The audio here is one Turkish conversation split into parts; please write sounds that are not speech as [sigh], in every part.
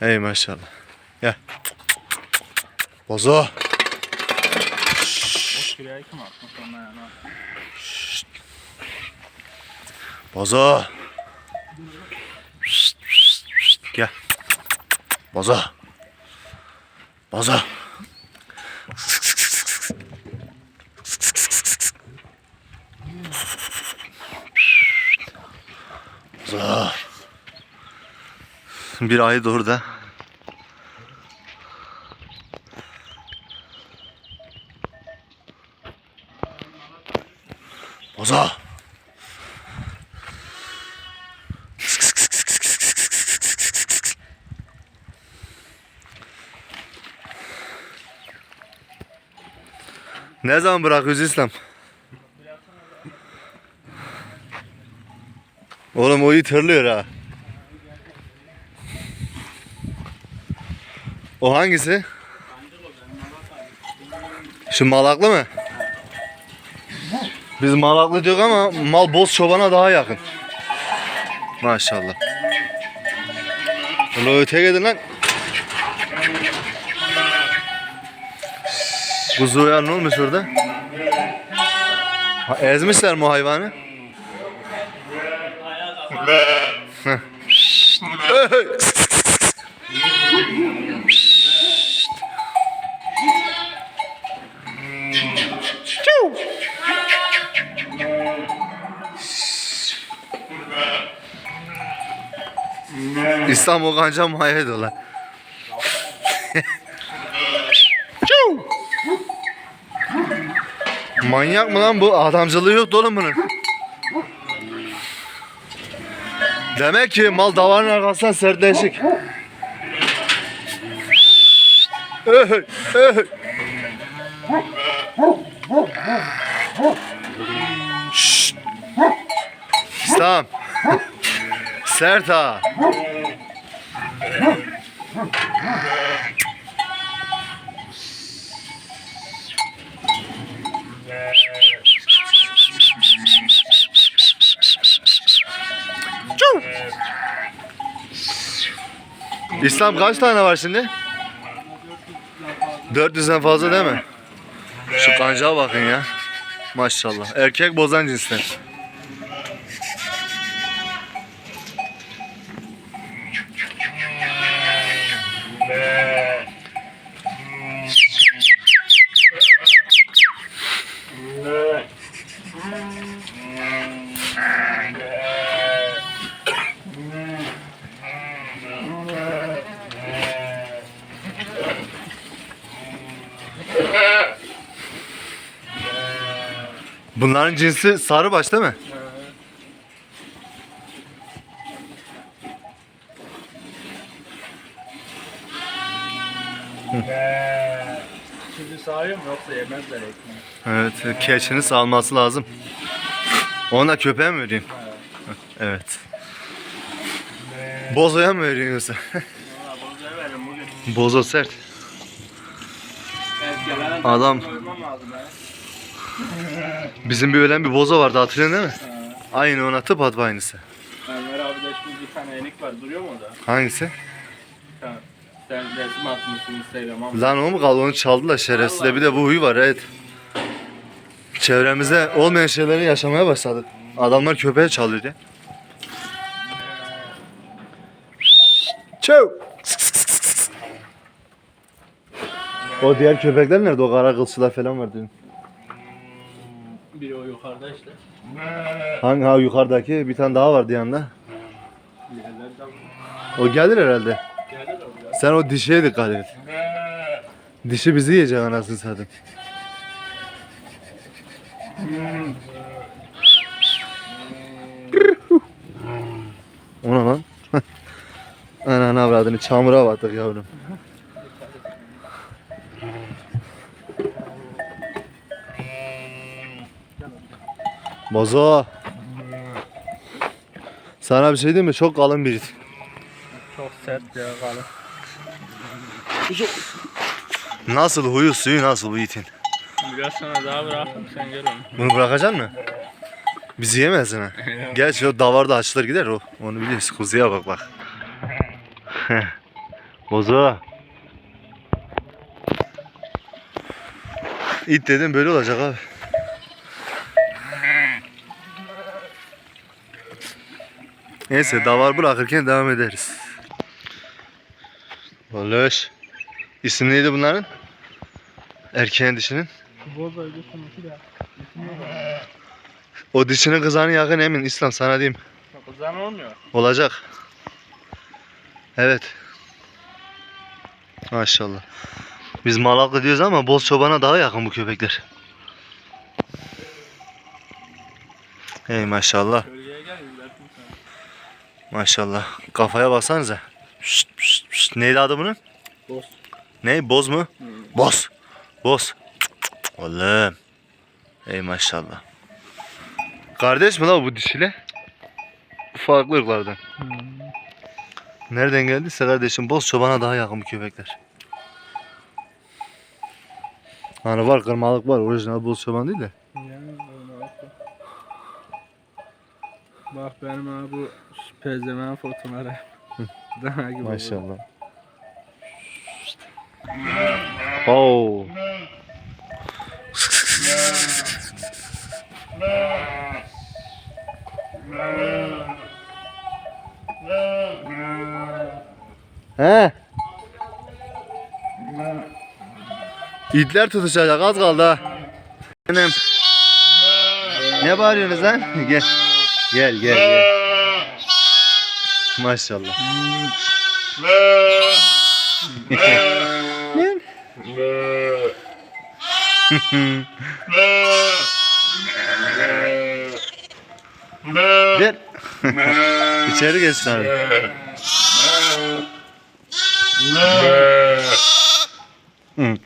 Ey maşallah. Gel. Bozo. Bozo. Gel. Bozo. Bozo. Bozo. Bir ayı da Bozo. Ne zaman bırakıyoruz İslam? Oğlum o iyi tırlıyor ha. O hangisi? Şu malaklı mı? Biz malaklı diyoruz ama mal boz çobana daha yakın. Maşallah. Ulan öteye gidin lan. Kuzuya ne olmuş orada? Ha, ezmişler mi o hayvanı? Heh. İstanbul kanca maya ediyorlar. Çiu! Manyak mı lan bu? Adamcılığı yok oğlum bunun. Demek ki mal davarın arkasından sertleşik. Öy, öy. Şşt. İslam. Sert ha. İslam kaç tane var şimdi? 400'den fazla değil mi? Şu kancağa bakın ya. Maşallah. Erkek bozan cinsten. Bunların cinsi sarıbaş değil mi? Şimdi sağıyor mu yoksa yemezler ekmeği. Evet, keçini salması lazım. Ona köpeğe mi vereyim? Evet. Bozoya mı veriyorsun yoksa? Valla bozuya bugün. Bozo sert. Evet gelen Adam- lazım ya. Bizim bir ölen bir bozo vardı hatırlıyorsun değil mi? Aynı ona tıpatıp aynısı. Enver abi de şimdi bir tane enik var duruyor mu o da? Hangisi? Tamam. Sen resim atmışsın Instagram'a. ama. Lan o mu kaldı onu çaldılar şerefsiz de bir de bu huyu var evet. Çevremizde olmayan şeyleri yaşamaya başladık. Adamlar köpeğe çalıyor ya. Çöv. O diğer köpekler nerede? O kara kılçılar falan var dün. Biri o yukarıda işte. Hangi ha yukarıdaki bir tane daha vardı yanında. Diğerleri de O gelir herhalde. Sen o dişiye dikkat et. Dişi bizi yiyecek anasını satayım. O ne lan? [laughs] Ananı avradını çamura battık yavrum. Bozo. Sana bir şey diyeyim mi? Çok kalın bir it. Çok sert ya kalın. Nasıl huyu suyu nasıl bu itin? Biraz sonra daha bıraktım sen gör onu. Bunu bırakacaksın mı? Bizi yemez mi? [laughs] Gerçi o davarda açılır gider o. Onu biliyorsun. Kuzuya bak bak. [laughs] Bozu. İt dedim böyle olacak abi. Neyse davar bırakırken devam ederiz. Oluş. İsim neydi bunların? Erkeğin dişinin. O dişinin kızağına yakın emin İslam sana diyeyim. Kızan olmuyor. Olacak. Evet. Maşallah. Biz Malaklı diyoruz ama Boz Çoban'a daha yakın bu köpekler. Hey maşallah. Bölgeye gel izlersin sen. Maşallah. Kafaya baksanıza. Şşt, şşt, şşt. Neydi adı bunun? Boz. Ne? Boz mu? Boz. Boz. Cık, cık, cık. Oğlum. Ey maşallah. Kardeş mi la bu dişiyle? Farklı ırklardan. Nereden geldiyse kardeşim boz çobana daha yakın bu köpekler. Hani var kırmalık var orijinal boz çoban değil de. Yani öyle olsun. Bak benim abi bu pezemen fotoğrafları. Daha gibi. Maşallah. Oo. He? İtler tutuşacak az kaldı ha. Benim. Ne bağırıyorsunuz lan? [laughs] Gel. Gel gel gel. Maşallah. [laughs] Ver. [laughs] İçeri geçsin abi. Hı.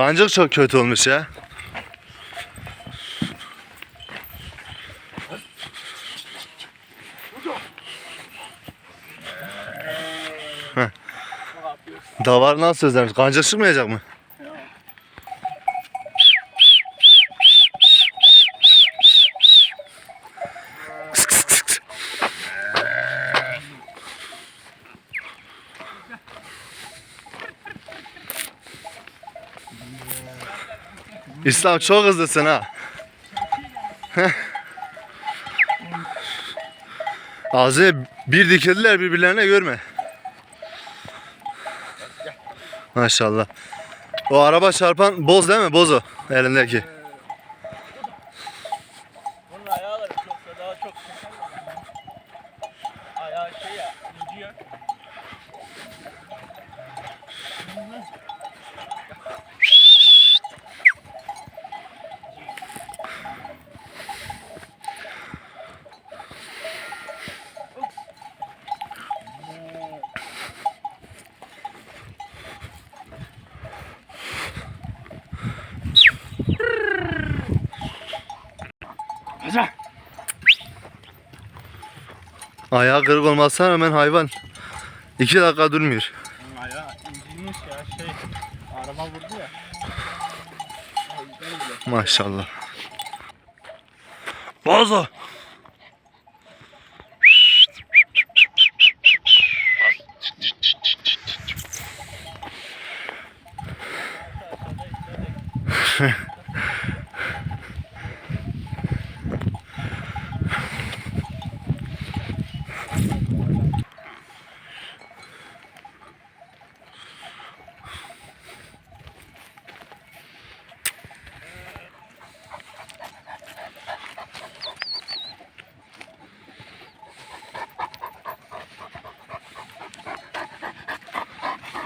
Kancık çok kötü olmuş ya. Davar nasıl sözlermiş? Kancık çıkmayacak mı? İslam çok hızlısın ha. [laughs] Ağzı bir dikildiler birbirlerine görme. Maşallah. O araba çarpan boz değil mi? Bozo elindeki. Ayağı şey ya. Ayağı kırık olmasına rağmen hayvan 2 dakika durmuyor. Ayağı incinmiş ya şey. Araba vurdu ya. Maşallah. Bozo.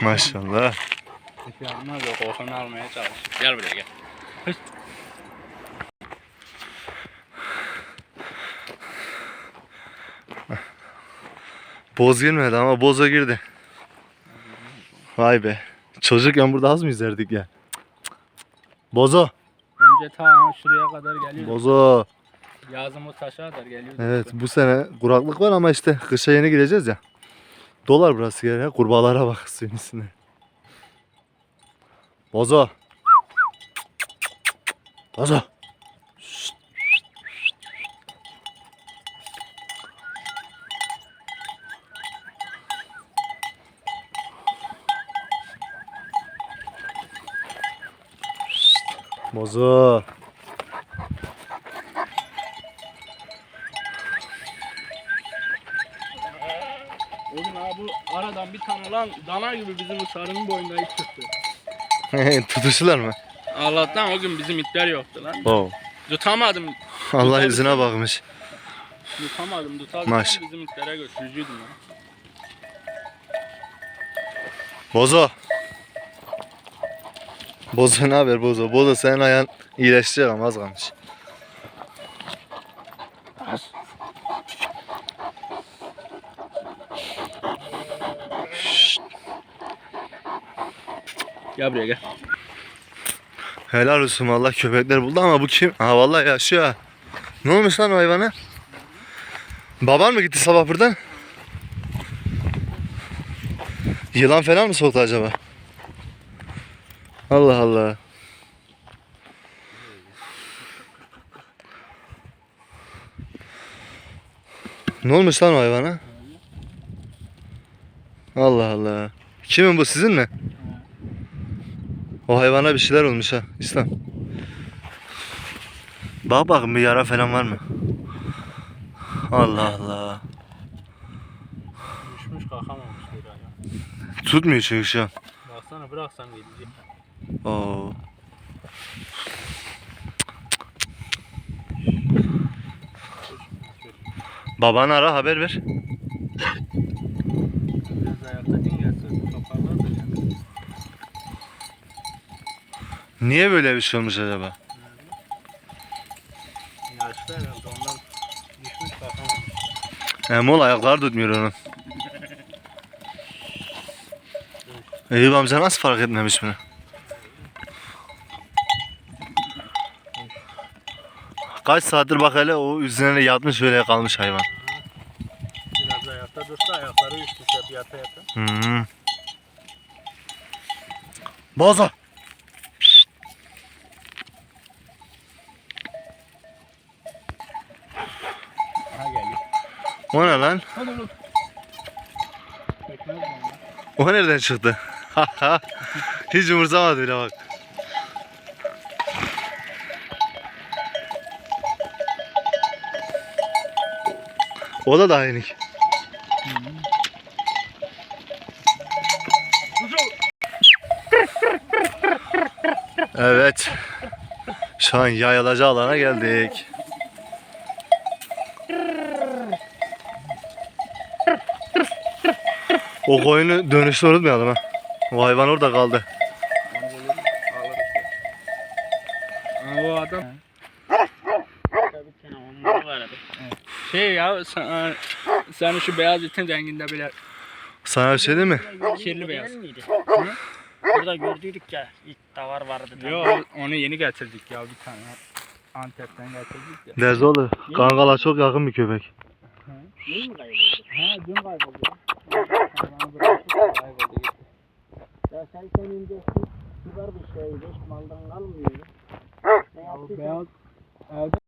Maşallah. Olmaz yok. Okan'ı almaya çalış. Gel buraya gel. Boz girmedi ama boza girdi. Vay be. Çocukken burada az mı yüzerdik ya? Bozo. Önce ta şuraya kadar geliyor. Bozo. Yazım o taşa kadar geliyor. Evet bu sene kuraklık var ama işte kışa yeni gireceğiz ya. Dolar burası ya. Kurbağalara bak [laughs] suyun üstüne. Bozo. Bozo. Bozo. Oğlum abi bu aradan bir tane lan dana gibi bizim sarının boyunda it çıktı. [laughs] Tutuştular mı? Allah'tan o gün bizim itler yoktu lan. Oo. Tutamadım. Allah Tutar yüzüne bakmış. Tutamadım. Tutabilsem Maş. bizim itlere götürücüydüm ya. Bozo. Bozo ne haber Bozo? Bozo senin ayağın iyileşecek ama az kalmış. Gel buraya gel. Helal olsun valla köpekler buldu ama bu kim? Ha vallahi yaşıyor. Ne olmuş lan o hayvana? Baban mı gitti sabah buradan? Yılan falan mı soktu acaba? Allah Allah. Ne olmuş lan o hayvana? Allah Allah. Kimin bu sizin mi? O hayvana bir şeyler olmuş ha İslam. Bak bakın bir yara falan var mı? Allah Allah. Düşmüş kalkamamış bir ayağı. Tutmuyor çünkü şu an. Baksana bıraksan gidecek. Oo. Babanı ara haber ver. Biraz ayakta dinlerse toparlar da kendini. Niye böyle bir şey olmuş acaba? Yaşlı herhalde ondan düşmüş kalkamamış. Emol ayakları tutmuyor onun. Eyüp amca nasıl fark etmemiş bunu? Kaç saattir bak hele o üzerine yatmış öyle kalmış hayvan. Biraz ayakta dursa ayakları üst üste yata yata. Hmm. Bozo. Aha O ne lan? O nereden çıktı? [laughs] Hiç umursamadı bile bak. O da daha yenik. Evet. Şu an yayılacı alana geldik. O koyunu dönüşte unutmayalım ha. O hayvan orada kaldı. O adam. Şey ya sen, sen şu beyaz itin renginde bile Sana bir şey değil mi? kirli beyaz. Burada gördüydük ya ilk davar vardı. Yo onu yeni getirdik ya bir tane. Antep'ten getirdik ya. Derzoğlu. Kankala çok yakın bir köpek. Mi kayboldu? Ha dün kayboldu. Ya sen senin de kibar bir şey. Beş maldan kalmıyor. Ne Ya yaptıysan beyaz